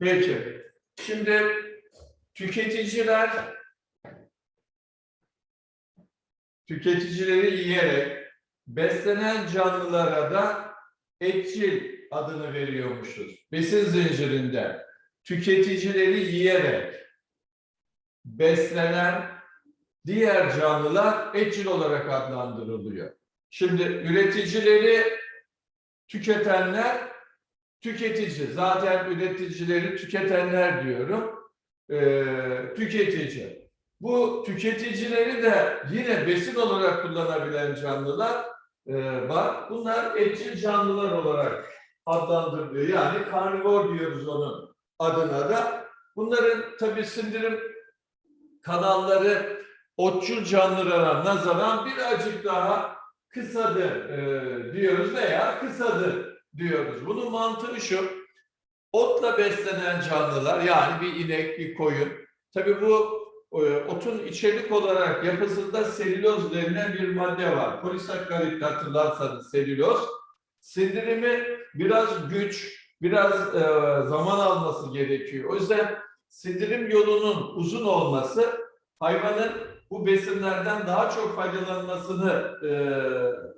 Peki. Şimdi tüketiciler tüketicileri yiyerek beslenen canlılara da etçil adını veriyormuşuz. Besin zincirinde tüketicileri yiyerek beslenen diğer canlılar etçil olarak adlandırılıyor. Şimdi üreticileri tüketenler tüketici. Zaten üreticileri tüketenler diyorum. Ee, tüketici. Bu tüketicileri de yine besin olarak kullanabilen canlılar e, var. Bunlar etçil canlılar olarak adlandırılıyor. Yani karnivor diyoruz onun adına da. Bunların tabii sindirim kanalları otçul canlılara nazaran birazcık daha kısadır e, diyoruz veya kısadır diyoruz. Bunun mantığı şu, otla beslenen canlılar yani bir inek, bir koyun. Tabii bu e, otun içerik olarak yapısında selüloz denilen bir madde var. Polisakkarit hatırlarsanız selüloz. Sindirimi biraz güç, biraz e, zaman alması gerekiyor. O yüzden sindirim yolunun uzun olması hayvanın bu besinlerden daha çok faydalanmasını e,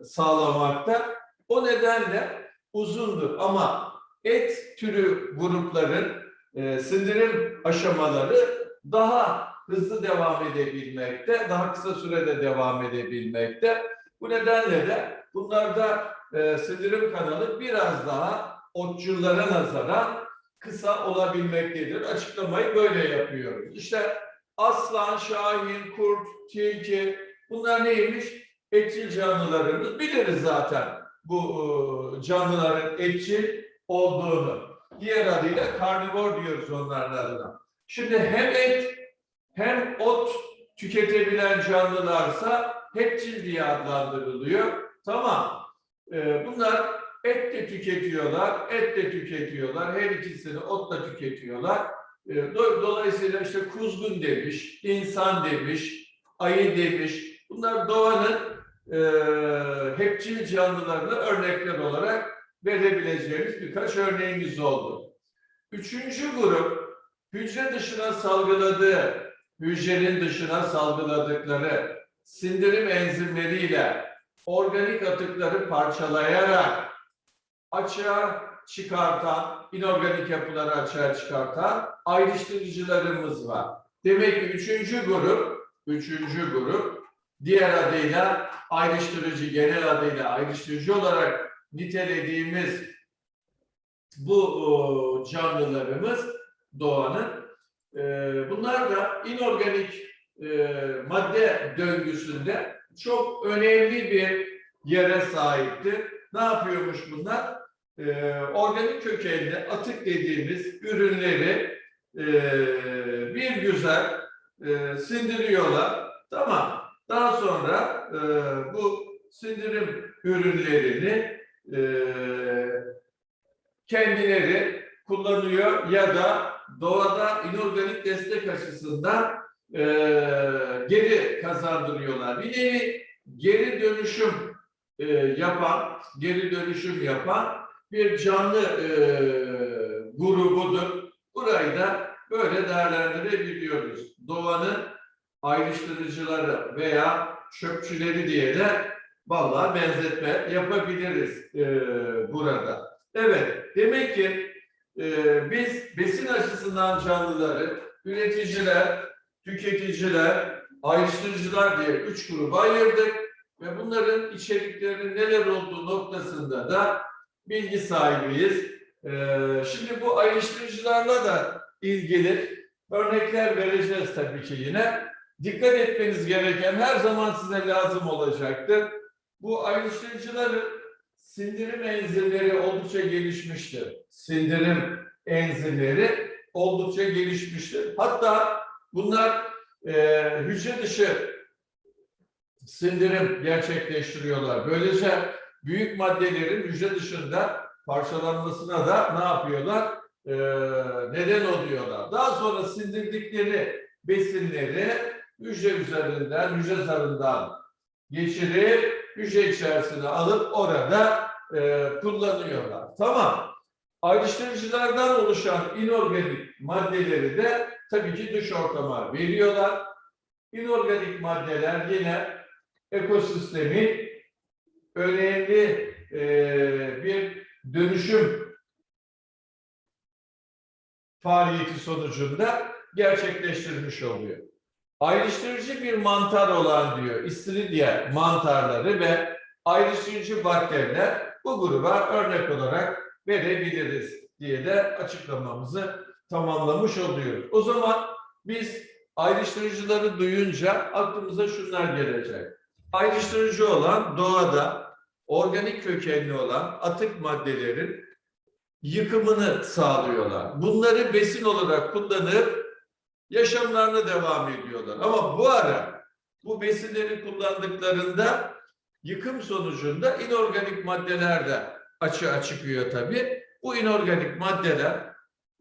sağlamakta. O nedenle uzundur ama et türü grupların e, sindirim aşamaları daha hızlı devam edebilmekte, daha kısa sürede devam edebilmekte. Bu nedenle de bunlarda e, sindirim kanalı biraz daha otçullara nazaran kısa olabilmektedir. Açıklamayı böyle yapıyoruz. İşte aslan, şahin, kurt, tilki bunlar neymiş? Etçil canlılarımız. Biliriz zaten bu e, canlıların etçil olduğunu. Diğer adıyla karnivor diyoruz onların adına. Şimdi hem et hem ot tüketebilen canlılarsa hepçil diye adlandırılıyor. Tamam. Ee, bunlar et de tüketiyorlar, et de tüketiyorlar. Her ikisini ot da tüketiyorlar. Do- Dolayısıyla işte kuzgun demiş, insan demiş, ayı demiş. Bunlar doğanın e, hepçil canlılarına örnekler olarak verebileceğimiz birkaç örneğimiz oldu. Üçüncü grup hücre dışına salgıladığı, hücrenin dışına salgıladıkları sindirim enzimleriyle organik atıkları parçalayarak açığa çıkartan, inorganik yapıları açığa çıkartan ayrıştırıcılarımız var. Demek ki üçüncü grup, üçüncü grup diğer adıyla ayrıştırıcı, genel adıyla ayrıştırıcı olarak nitelediğimiz bu o, canlılarımız doğanın e, bunlar da inorganik e, madde döngüsünde çok önemli bir yere sahiptir. Ne yapıyormuş bunlar? E, organik kökenli atık dediğimiz ürünleri e, bir güzel e, sindiriyorlar. Tamam. Daha sonra e, bu sindirim ürünlerini e, kendileri kullanıyor ya da doğada inorganik destek açısından e, geri kazandırıyorlar. Bir nevi geri dönüşüm e, yapan, geri dönüşüm yapan bir canlı e, grubudur. Burayı da böyle değerlendirebiliyoruz. Doğanın ayrıştırıcıları veya çöpçüleri diye de vallahi benzetme yapabiliriz e, burada. Evet, demek ki e, biz besin açısından canlıları üreticiler, tüketiciler, ayrıştırıcılar diye üç gruba ayırdık ve bunların içeriklerinin neler olduğu noktasında da bilgi sahibiyiz. E, şimdi bu ayrıştırıcılarla da ilgili örnekler vereceğiz tabii ki yine. Dikkat etmeniz gereken her zaman size lazım olacaktır. Bu ayrıştırıcıların sindirim enzimleri oldukça gelişmiştir. Sindirim enzimleri oldukça gelişmiştir. Hatta bunlar e, hücre dışı sindirim gerçekleştiriyorlar. Böylece büyük maddelerin hücre dışında parçalanmasına da ne yapıyorlar? E, neden oluyorlar. Daha sonra sindirdikleri besinleri hücre üzerinden, hücre zarından geçirip hücre içerisine alıp orada e, kullanıyorlar. Tamam. Ayrıştırıcılardan oluşan inorganik maddeleri de tabii ki dış ortama veriyorlar. İnorganik maddeler yine ekosistemin önemli eee, bir dönüşüm faaliyeti sonucunda gerçekleştirmiş oluyor. Ayrıştırıcı bir mantar olan diyor İstiridye mantarları ve ayrıştırıcı bakteriler bu gruba örnek olarak verebiliriz diye de açıklamamızı tamamlamış oluyoruz. O zaman biz ayrıştırıcıları duyunca aklımıza şunlar gelecek. Ayrıştırıcı olan doğada organik kökenli olan atık maddelerin yıkımını sağlıyorlar. Bunları besin olarak kullanıp yaşamlarına devam ediyorlar. Ama bu ara bu besinleri kullandıklarında yıkım sonucunda inorganik maddeler de açığa çıkıyor tabii. Bu inorganik maddeler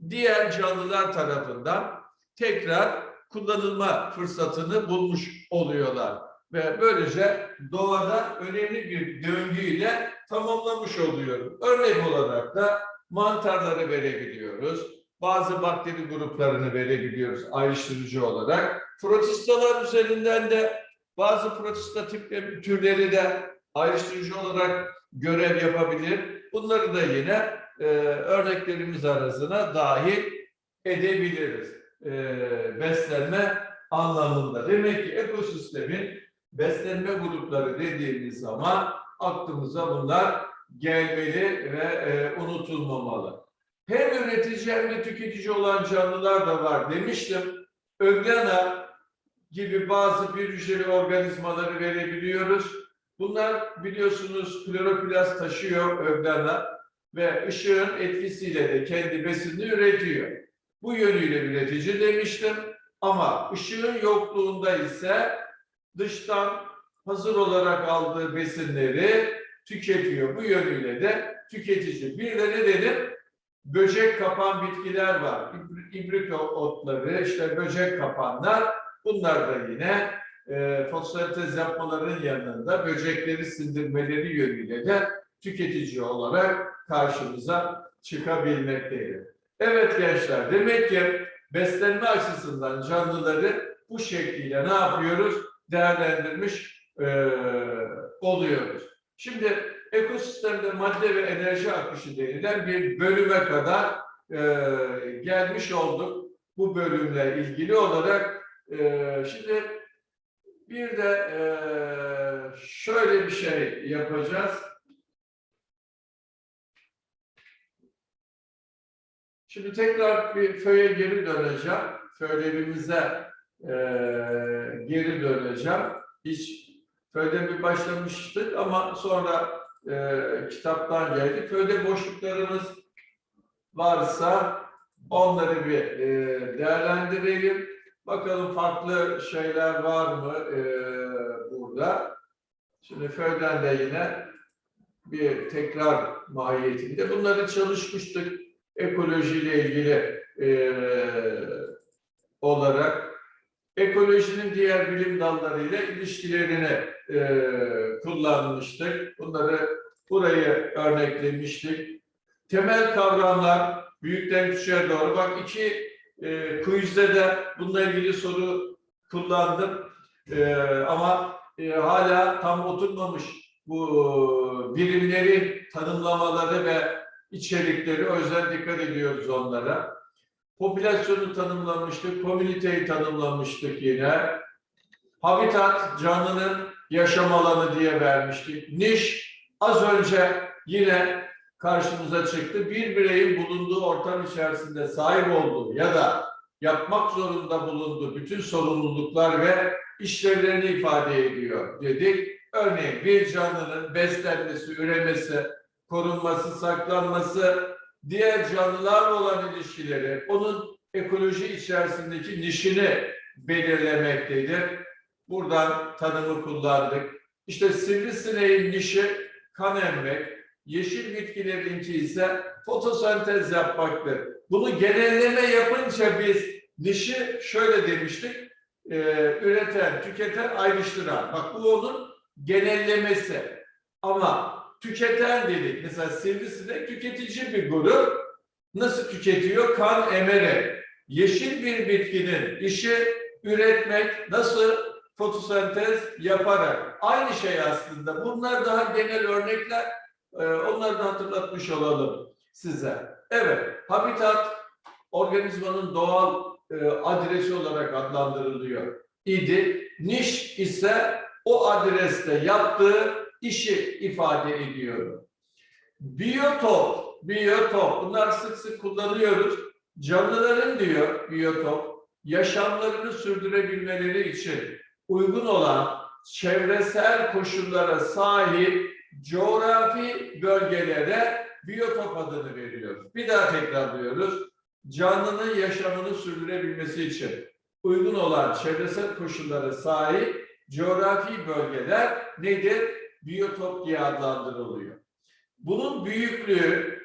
diğer canlılar tarafından tekrar kullanılma fırsatını bulmuş oluyorlar. Ve böylece doğada önemli bir döngüyle tamamlamış oluyoruz. Örnek olarak da mantarları verebiliyoruz. Bazı bakteri gruplarını verebiliyoruz ayrıştırıcı olarak. Protistalar üzerinden de bazı protista tipleri, türleri de ayrıştırıcı olarak görev yapabilir. Bunları da yine e, örneklerimiz arasına dahil edebiliriz. E, beslenme anlamında. Demek ki ekosistemin beslenme grupları dediğimiz zaman aklımıza bunlar gelmeli ve e, unutulmamalı. Hem üretici hem de tüketici olan canlılar da var demiştim. Öglana gibi bazı bir hücreli organizmaları verebiliyoruz. Bunlar biliyorsunuz kloroplast taşıyor öglana ve ışığın etkisiyle de kendi besinini üretiyor. Bu yönüyle üretici demiştim ama ışığın yokluğunda ise dıştan hazır olarak aldığı besinleri tüketiyor. Bu yönüyle de tüketici. Bir de ne dedim? Böcek kapan bitkiler var. İbrik otları, işte böcek kapanlar. Bunlar da yine e, fotosentez yapmaların yanında böcekleri sindirmeleri yönüyle de tüketici olarak karşımıza çıkabilmektedir. Evet gençler, demek ki beslenme açısından canlıları bu şekliyle ne yapıyoruz? Değerlendirmiş e, oluyoruz. Şimdi ekosistemde madde ve enerji akışı denilen bir bölüme kadar e, gelmiş olduk. Bu bölümle ilgili olarak e, şimdi bir de e, şöyle bir şey yapacağız. Şimdi tekrar bir föye geri döneceğim. Föylerimize e, geri döneceğim. Hiç Köyde bir başlamıştık ama sonra e, kitaptan geldik. Köyde boşluklarımız varsa onları bir e, değerlendirelim. Bakalım farklı şeyler var mı e, burada. Şimdi Föyden de yine bir tekrar mahiyetinde. Bunları çalışmıştık ekolojiyle ilgili e, olarak ekolojinin diğer bilim dallarıyla ilişkilerini e, kullanmıştık. Bunları burayı örneklemiştik. Temel kavramlar büyükten küçüğe doğru. Bak iki e, quizde de bununla ilgili soru kullandım. E, ama e, hala tam oturmamış bu birimleri, tanımlamaları ve içerikleri. O yüzden dikkat ediyoruz onlara. Popülasyonu tanımlamıştık, komüniteyi tanımlamıştık yine. Habitat, canlının yaşam alanı diye vermiştik. Niş, az önce yine karşımıza çıktı. Bir bireyin bulunduğu ortam içerisinde sahip olduğu ya da yapmak zorunda bulunduğu bütün sorumluluklar ve işlevlerini ifade ediyor dedik. Örneğin bir canlının beslenmesi, üremesi, korunması, saklanması, diğer canlılarla olan ilişkileri, onun ekoloji içerisindeki nişini belirlemektedir. Buradan tanımı kullandık. İşte sivrisineğin nişi kan emmek, yeşil bitkilerinki ise fotosentez yapmaktır. Bunu genelleme yapınca biz nişi şöyle demiştik, e, üreten, tüketen, ayrıştıran. Bak bu onun genellemesi. Ama tüketen dedik. Mesela sivrisinek tüketici bir grup. nasıl tüketiyor? Kan emerek. Yeşil bir bitkinin işi üretmek nasıl? Fotosentez yaparak. Aynı şey aslında. Bunlar daha genel örnekler. Ee, onları da hatırlatmış olalım size. Evet, habitat organizmanın doğal e, adresi olarak adlandırılıyor idi. Niş ise o adreste yaptığı işi ifade ediyor. Biyotop, biyotop bunlar sık sık kullanıyoruz. Canlıların diyor biyotop yaşamlarını sürdürebilmeleri için uygun olan çevresel koşullara sahip coğrafi bölgelere biyotop adını veriyoruz. Bir daha tekrarlıyoruz. Canlının yaşamını sürdürebilmesi için uygun olan çevresel koşullara sahip coğrafi bölgeler nedir? Biyotop diye adlandırılıyor. Bunun büyüklüğü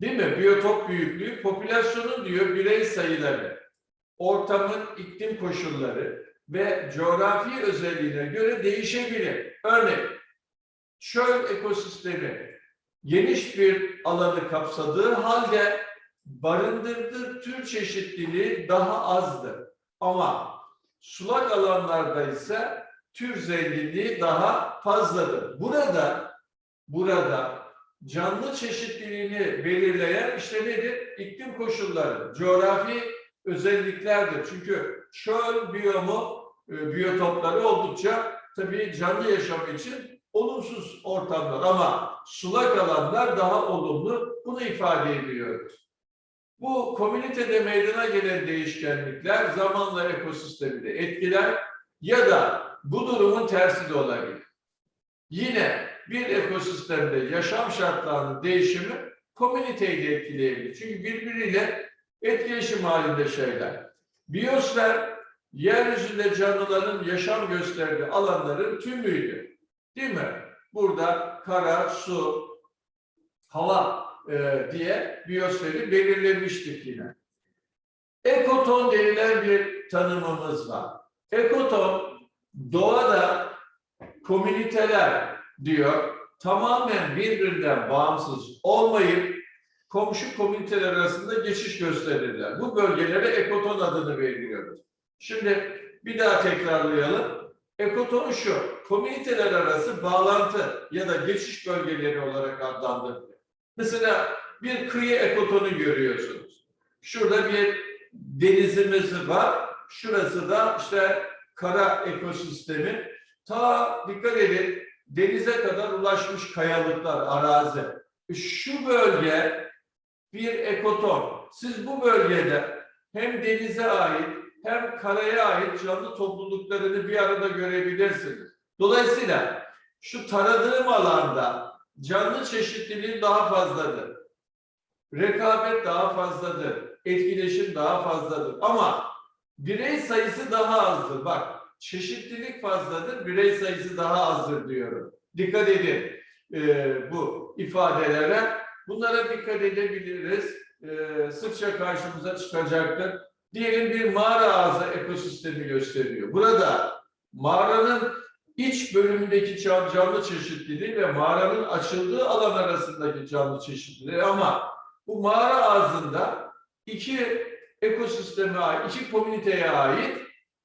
değil mi? Biyotop büyüklüğü popülasyonun diyor birey sayıları, ortamın iklim koşulları ve coğrafi özelliğine göre değişebilir. Örneğin çöl ekosistemi geniş bir alanı kapsadığı halde barındırdığı tür çeşitliliği daha azdır. Ama sulak alanlarda ise tür zenginliği daha fazladır. Burada burada canlı çeşitliliğini belirleyen işte nedir? İklim koşulları, coğrafi özelliklerdir. Çünkü çöl biyomu, e, biyotopları oldukça tabii canlı yaşam için olumsuz ortamlar ama sulak alanlar daha olumlu. Bunu ifade ediyoruz. Bu komünitede meydana gelen değişkenlikler zamanla ekosistemi de etkiler ya da bu durumun tersi de olabilir. Yine bir ekosistemde yaşam şartlarının değişimi komüniteyi de etkileyebilir. Çünkü birbiriyle etkileşim halinde şeyler. Biyosfer yeryüzünde canlıların yaşam gösterdiği alanların tümüydü. Değil mi? Burada kara, su, hava e, diye biyosferi belirlemiştik yine. Ekoton denilen bir tanımımız var. Ekoton doğada komüniteler diyor tamamen birbirinden bağımsız olmayıp komşu komüniteler arasında geçiş gösterirler. Bu bölgelere ekoton adını veriyoruz. Şimdi bir daha tekrarlayalım. Ekotonu şu, komüniteler arası bağlantı ya da geçiş bölgeleri olarak adlandırılıyor. Mesela bir kıyı ekotonu görüyorsunuz. Şurada bir denizimiz var. Şurası da işte kara ekosistemi. Ta dikkat edin denize kadar ulaşmış kayalıklar, arazi. Şu bölge bir ekoton. Siz bu bölgede hem denize ait hem karaya ait canlı topluluklarını bir arada görebilirsiniz. Dolayısıyla şu taradığım alanda canlı çeşitliliği daha fazladır. Rekabet daha fazladır. Etkileşim daha fazladır. Ama birey sayısı daha azdır. Bak çeşitlilik fazladır, birey sayısı daha azdır diyorum. Dikkat edin e, bu ifadelere. Bunlara dikkat edebiliriz. E, sıkça karşımıza çıkacaktır. Diyelim bir mağara ağzı ekosistemi gösteriyor. Burada mağaranın iç bölümündeki can- canlı çeşitliliği ve mağaranın açıldığı alan arasındaki canlı çeşitliliği ama bu mağara ağzında iki ekosisteme ait, iki komüniteye ait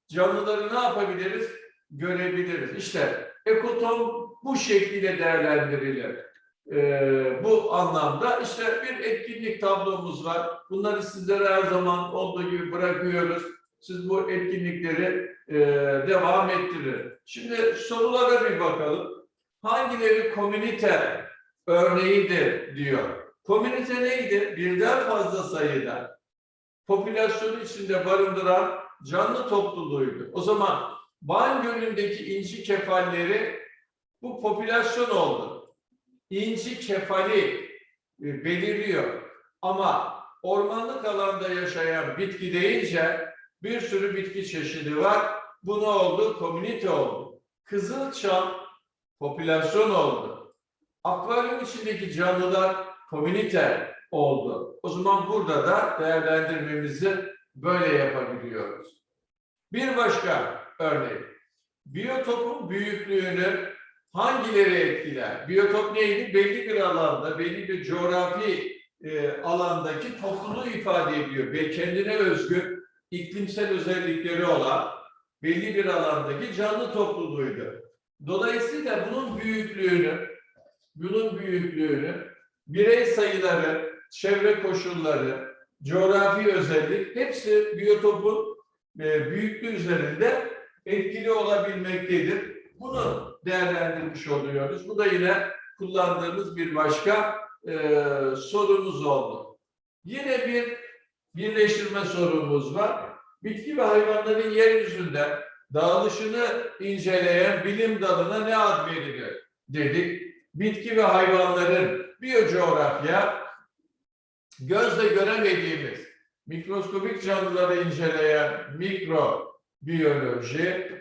canlıları ne yapabiliriz? Görebiliriz. İşte ekoton bu şekilde değerlendirilir. Ee, bu anlamda işte bir etkinlik tablomuz var. Bunları sizlere her zaman olduğu gibi bırakıyoruz. Siz bu etkinlikleri e, devam ettirin. Şimdi sorulara bir bakalım. Hangileri komünite örneğidir diyor. Komünite neydi? Birden fazla sayıda popülasyonu içinde barındıran canlı topluluğuydu. O zaman Van Gölü'ndeki inci kefalleri bu popülasyon oldu. İnci kefali e, belirliyor. Ama ormanlık alanda yaşayan bitki deyince bir sürü bitki çeşidi var. Bu ne oldu? Komünite oldu. Kızılçam popülasyon oldu. Akvaryum içindeki canlılar komünite oldu. O zaman burada da değerlendirmemizi böyle yapabiliyoruz. Bir başka örnek. Biyotopun büyüklüğünü hangileri etkiler? Biyotop neydi? Belli bir alanda, belli bir coğrafi e, alandaki topluluğu ifade ediyor ve kendine özgü iklimsel özellikleri olan belli bir alandaki canlı topluluğuydu. Dolayısıyla bunun büyüklüğünü, bunun büyüklüğünü, birey sayıları, çevre koşulları, coğrafi özellik hepsi biyotopun e, büyüklüğü üzerinde etkili olabilmektedir. Bunu değerlendirmiş oluyoruz. Bu da yine kullandığımız bir başka e, sorumuz oldu. Yine bir birleştirme sorumuz var. Bitki ve hayvanların yeryüzünde dağılışını inceleyen bilim dalına ne ad verilir dedik. Bitki ve hayvanların biyocoğrafya, gözle göremediğimiz mikroskobik canlıları inceleyen mikrobiyoloji,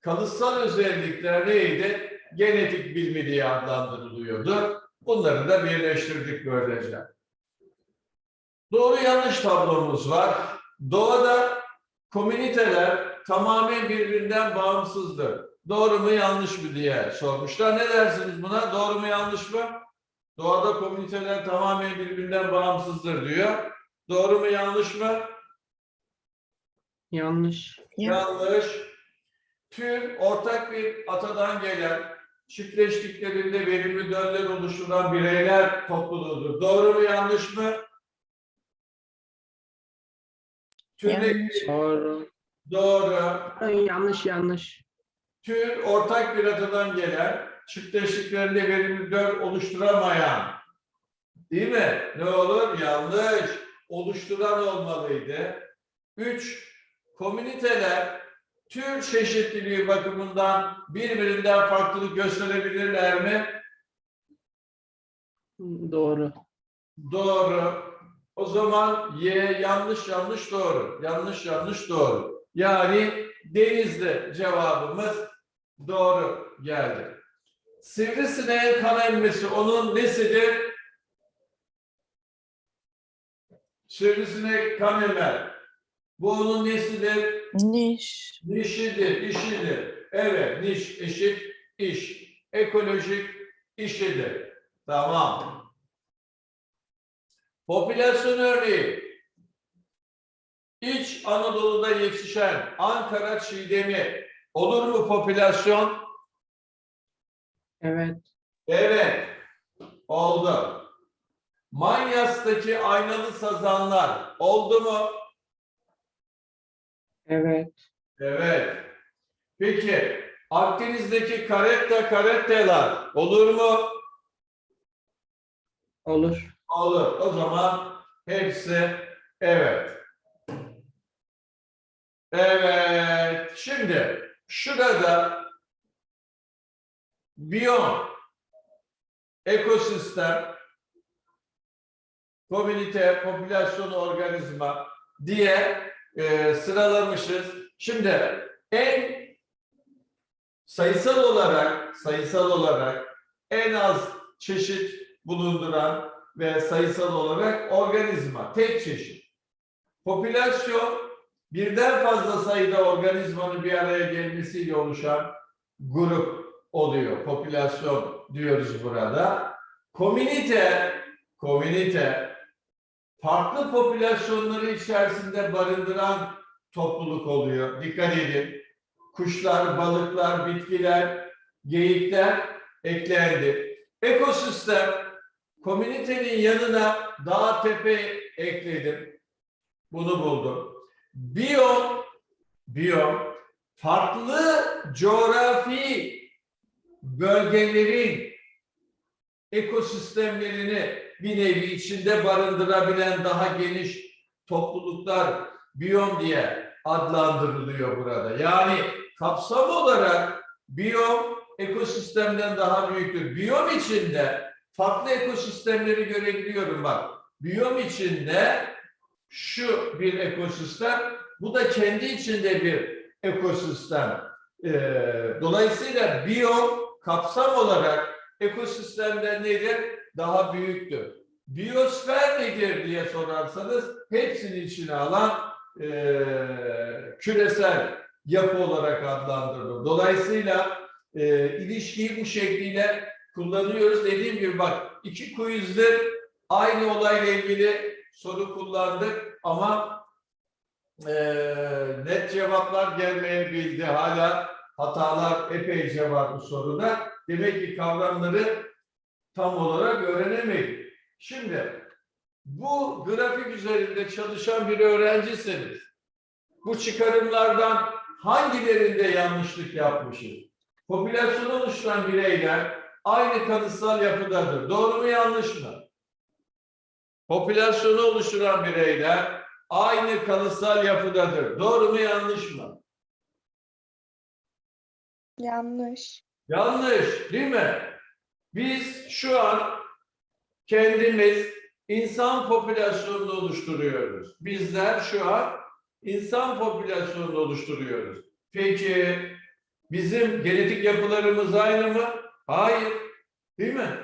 kalıtsal özellikler neydi? Genetik bilimi diye adlandırılıyordu. Bunları da birleştirdik böylece. Doğru yanlış tablomuz var. Doğada komüniteler tamamen birbirinden bağımsızdır. Doğru mu yanlış mı diye sormuşlar. Ne dersiniz buna? Doğru mu yanlış mı? Doğada komüniteler tamamen birbirinden bağımsızdır diyor. Doğru mu yanlış mı? Yanlış. Yanlış. Tüm ortak bir atadan gelen çiftleştiklerinde verimli döller oluşturan bireyler topluluğudur. Doğru mu yanlış mı? Türdeki Doğru. doğru. Yanlış yanlış. Tüm ortak bir atadan gelen çiftleştiklerinde verimli döl oluşturamayan değil mi? Ne olur? Yanlış. Oluşturan olmalıydı. Üç, komüniteler tür çeşitliliği bakımından birbirinden farklılık gösterebilirler mi? Doğru. Doğru. O zaman Y yanlış yanlış doğru. Yanlış yanlış doğru. Yani denizde cevabımız doğru geldi. Sivrisineğin kan emmesi onun nesidir? Sivrisinek kan emer. Bu onun nesidir? Niş. Nişidir, işidir. Evet, niş, eşit, iş. Ekolojik işidir. Tamam. Popülasyon örneği. İç Anadolu'da yetişen Ankara çiğdemi olur mu popülasyon? Evet. Evet. Oldu. Manyas'taki aynalı sazanlar oldu mu? Evet. Evet. Peki Akdeniz'deki karetta karetteler olur mu? Olur. Olur. O zaman hepsi evet. Evet. Şimdi şurada biyom, ekosistem, komünite, popülasyon organizma diye e, sıralamışız. Şimdi en sayısal olarak sayısal olarak en az çeşit bulunduran ve sayısal olarak organizma tek çeşit. Popülasyon birden fazla sayıda organizmanın bir araya gelmesiyle oluşan grup oluyor. Popülasyon diyoruz burada. Komünite, komünite farklı popülasyonları içerisinde barındıran topluluk oluyor. Dikkat edin. Kuşlar, balıklar, bitkiler, geyikler eklendi. Ekosistem, komünitenin yanına dağ tepe ekledim. Bunu buldum. Biyom, biyom, farklı coğrafi bölgelerin ekosistemlerini bir nevi içinde barındırabilen daha geniş topluluklar biyom diye adlandırılıyor burada. Yani kapsam olarak biyom ekosistemden daha büyüktür. Biyom içinde farklı ekosistemleri görebiliyorum bak. Biyom içinde şu bir ekosistem, bu da kendi içinde bir ekosistem. Ee, dolayısıyla biyom kapsam olarak ekosistemden nedir? Daha büyüktür. Biyosfer nedir diye sorarsanız hepsini içine alan eee, küresel yapı olarak adlandırılır. Dolayısıyla eee, ilişkiyi bu şekliyle kullanıyoruz. Dediğim gibi bak iki quizdir aynı olayla ilgili soru kullandık ama eee, net cevaplar gelmeyebildi. Hala hatalar epeyce var bu soruda. Demek ki kavramları tam olarak öğrenemedik. Şimdi bu grafik üzerinde çalışan bir öğrencisiniz. Bu çıkarımlardan hangilerinde yanlışlık yapmışız? Popülasyonu oluşturan bireyler aynı kanıtsal yapıdadır. Doğru mu yanlış mı? Popülasyonu oluşturan bireyler aynı kanıtsal yapıdadır. Doğru mu yanlış mı? Yanlış. Yanlış değil mi? Biz şu an kendimiz insan popülasyonunu oluşturuyoruz. Bizler şu an insan popülasyonunu oluşturuyoruz. Peki bizim genetik yapılarımız aynı mı? Hayır. Değil mi?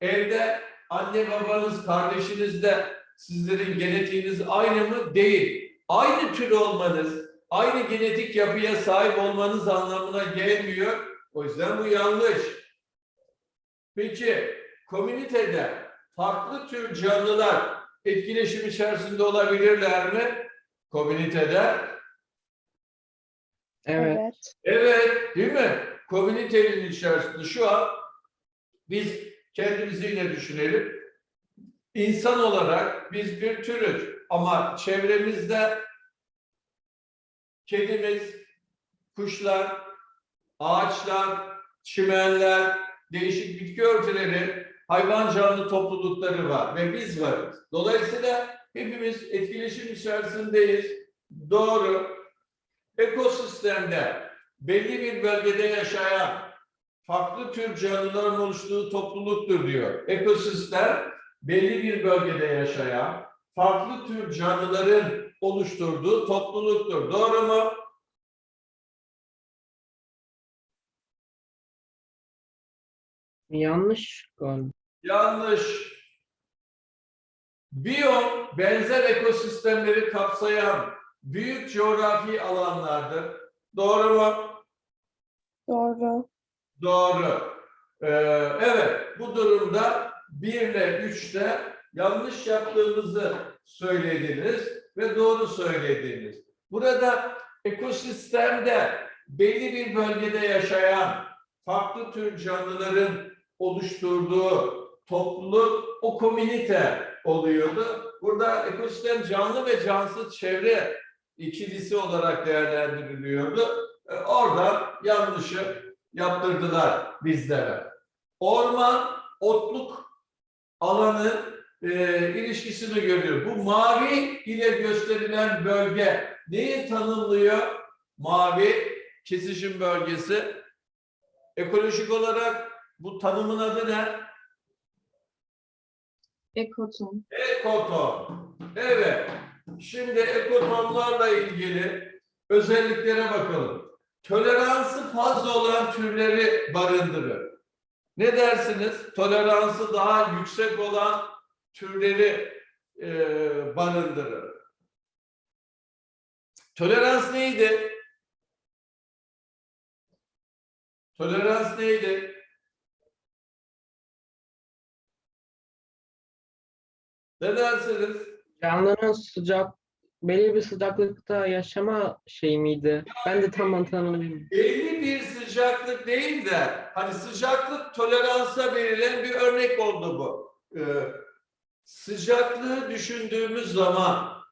Evde anne babanız, kardeşiniz de sizlerin genetiğiniz aynı mı? Değil. Aynı tür olmanız, aynı genetik yapıya sahip olmanız anlamına gelmiyor. O yüzden bu yanlış. Peki komünitede farklı tür canlılar etkileşim içerisinde olabilirler mi? Komünitede Evet. Evet, değil mi? Komünitenin içerisinde şu an biz kendimizi yine düşünelim. İnsan olarak biz bir türüz ama çevremizde kedimiz, kuşlar, ağaçlar, çimenler, değişik bitki örtüleri, hayvan canlı toplulukları var ve biz varız. Dolayısıyla hepimiz etkileşim içerisindeyiz. Doğru. Ekosistemde belli bir bölgede yaşayan farklı tür canlıların oluştuğu topluluktur diyor. Ekosistem belli bir bölgede yaşayan farklı tür canlıların oluşturduğu topluluktur. Doğru mu? Yanlış galiba. Yanlış. Biyom benzer ekosistemleri kapsayan büyük coğrafi alanlardır. Doğru mu? Doğru. Doğru. Ee, evet, bu durumda 1 ile 3'te yanlış yaptığımızı söylediniz ve doğru söylediniz. Burada ekosistemde belli bir bölgede yaşayan farklı tür canlıların oluşturduğu topluluk o komünite oluyordu. Burada ekosistem canlı ve cansız çevre ikilisi olarak değerlendiriliyordu. Ee, Orada yanlışı yaptırdılar bizlere. Orman, otluk alanı e, ilişkisini görüyor. Bu mavi ile gösterilen bölge neyi tanımlıyor? Mavi kesişim bölgesi. Ekolojik olarak bu tanımın adı ne? Ekoton. Ekoton. Evet. Şimdi ekotonlarla ilgili özelliklere bakalım. Toleransı fazla olan türleri barındırır. Ne dersiniz? Toleransı daha yüksek olan türleri e, barındırır. Tolerans neydi? Tolerans neydi? Ne dersiniz? Canlının sıcak belli bir sıcaklıkta yaşama şey miydi? Ben de tam tanımladım. belli bir sıcaklık değil de hani sıcaklık toleransa verilen bir örnek oldu bu. Ee, sıcaklığı düşündüğümüz zaman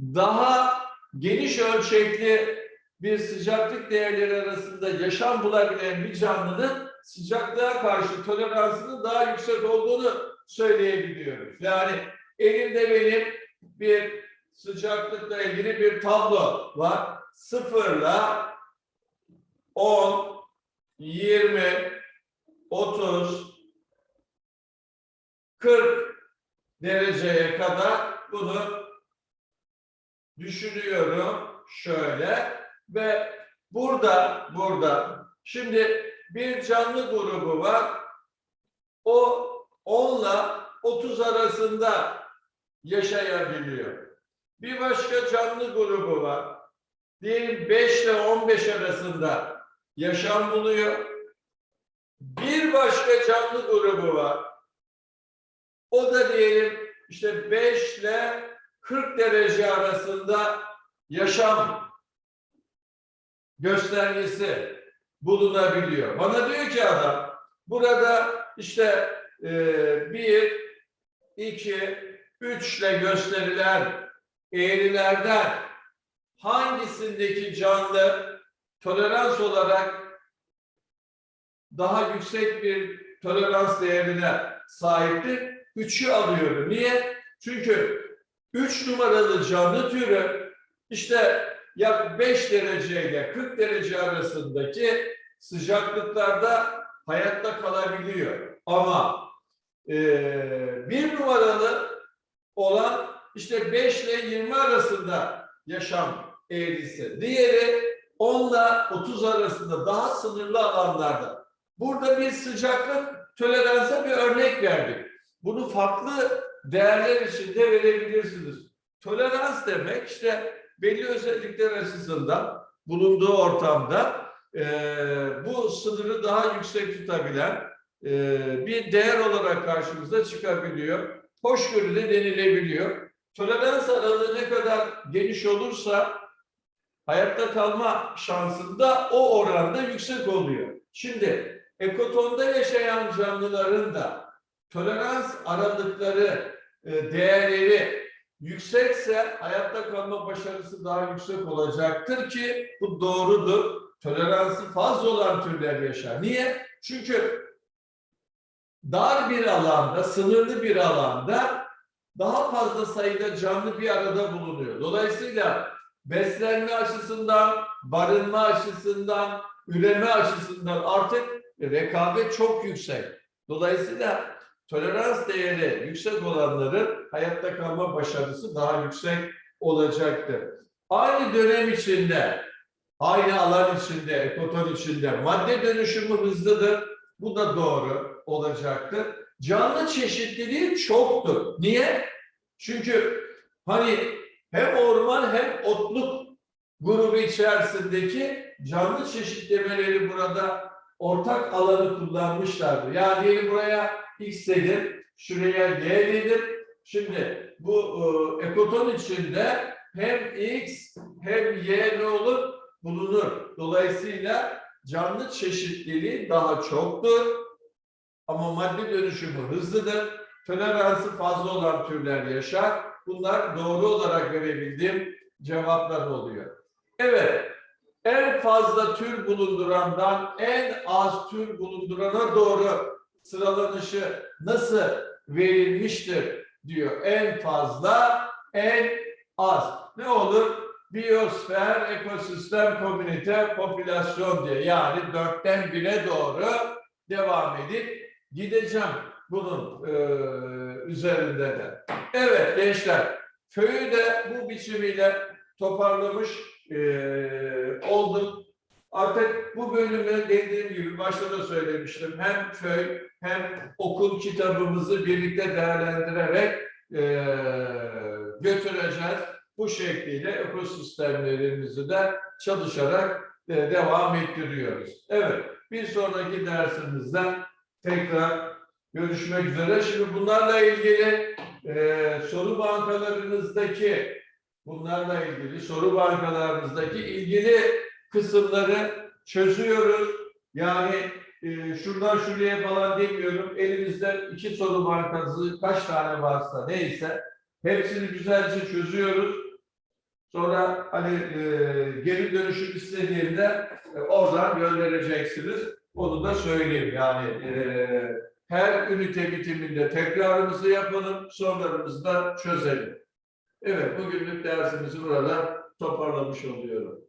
daha geniş ölçekli bir sıcaklık değerleri arasında yaşam bulabilen bir canlının sıcaklığa karşı toleransının daha yüksek olduğunu söyleyebiliyoruz. Yani elimde benim bir sıcaklıkla ilgili bir tablo var. Sıfırla 10, 20, 30, 40 dereceye kadar bunu düşünüyorum şöyle ve burada burada şimdi bir canlı grubu var. O 10 ile 30 arasında yaşayabiliyor. Bir başka canlı grubu var. Diyelim 5 ile 15 arasında yaşam buluyor. Bir başka canlı grubu var. O da diyelim işte 5 ile 40 derece arasında yaşam göstergesi bulunabiliyor. Bana diyor ki adam burada işte e, bir, iki, üçle gösterilen eğrilerden hangisindeki canlı tolerans olarak daha yüksek bir tolerans değerine sahiptir? Üçü alıyorum. Niye? Çünkü üç numaralı canlı türü işte ya 5 derece ile 40 derece arasındaki sıcaklıklarda hayatta kalabiliyor. Ama e, bir numaralı olan işte 5 ile 20 arasında yaşam eğrisi. Diğeri 10 ile 30 arasında daha sınırlı alanlarda. Burada bir sıcaklık toleransa bir örnek verdik. Bunu farklı değerler içinde verebilirsiniz. Tolerans demek işte belli özellikler açısından bulunduğu ortamda e, bu sınırı daha yüksek tutabilen e, bir değer olarak karşımıza çıkabiliyor. Hoşgörü de denilebiliyor. Tolerans aralığı ne kadar geniş olursa hayatta kalma şansında o oranda yüksek oluyor. Şimdi ekotonda yaşayan canlıların da tolerans aralıkları, e, değerleri yüksekse hayatta kalma başarısı daha yüksek olacaktır ki bu doğrudur. Toleransı fazla olan türler yaşar. Niye? Çünkü dar bir alanda, sınırlı bir alanda daha fazla sayıda canlı bir arada bulunuyor. Dolayısıyla beslenme açısından, barınma açısından, üreme açısından artık rekabet çok yüksek. Dolayısıyla tolerans değeri yüksek olanların hayatta kalma başarısı daha yüksek olacaktır. Aynı dönem içinde, aynı alan içinde, ekoton içinde madde dönüşümü hızlıdır. Bu da doğru olacaktır. Canlı çeşitliliği çoktur. Niye? Çünkü hani hem orman hem otluk grubu içerisindeki canlı çeşitlemeleri burada ortak alanı kullanmışlardır. Yani diyelim buraya X dedim, şuraya Y dedim. Şimdi bu e, ekoton içinde hem X hem Y ne olur? Bulunur. Dolayısıyla canlı çeşitliliği daha çoktur. Ama madde dönüşümü hızlıdır. Toleransı fazla olan türler yaşar. Bunlar doğru olarak verebildiğim cevaplar oluyor. Evet, en fazla tür bulundurandan en az tür bulundurana doğru sıralanışı nasıl verilmiştir diyor. En fazla, en az. Ne olur? Biyosfer, ekosistem, komünite, popülasyon diye. Yani dörtten bire doğru devam edip gideceğim bunun e, üzerinde de. Evet gençler, köyü de bu biçimiyle toparlamış e, oldum. Artık bu bölümü dediğim gibi başta da söylemiştim. Hem köy hem okul kitabımızı birlikte değerlendirerek e, götüreceğiz. Bu şekliyle ekosistemlerimizi de çalışarak e, devam ettiriyoruz. Evet, bir sonraki dersimizde tekrar görüşmek üzere. Şimdi bunlarla ilgili e, soru bankalarınızdaki bunlarla ilgili soru bankalarınızdaki ilgili kısımları çözüyoruz. Yani e, şuradan şuraya falan demiyorum. Elimizde iki soru bankası kaç tane varsa neyse hepsini güzelce çözüyoruz. Sonra hani e, geri dönüşüm istediğimde e, oradan göndereceksiniz. Onu da söyleyeyim. Yani e, her ünite bitiminde tekrarımızı yapalım, sorularımızı da çözelim. Evet, bugünlük dersimizi burada toparlamış oluyorum.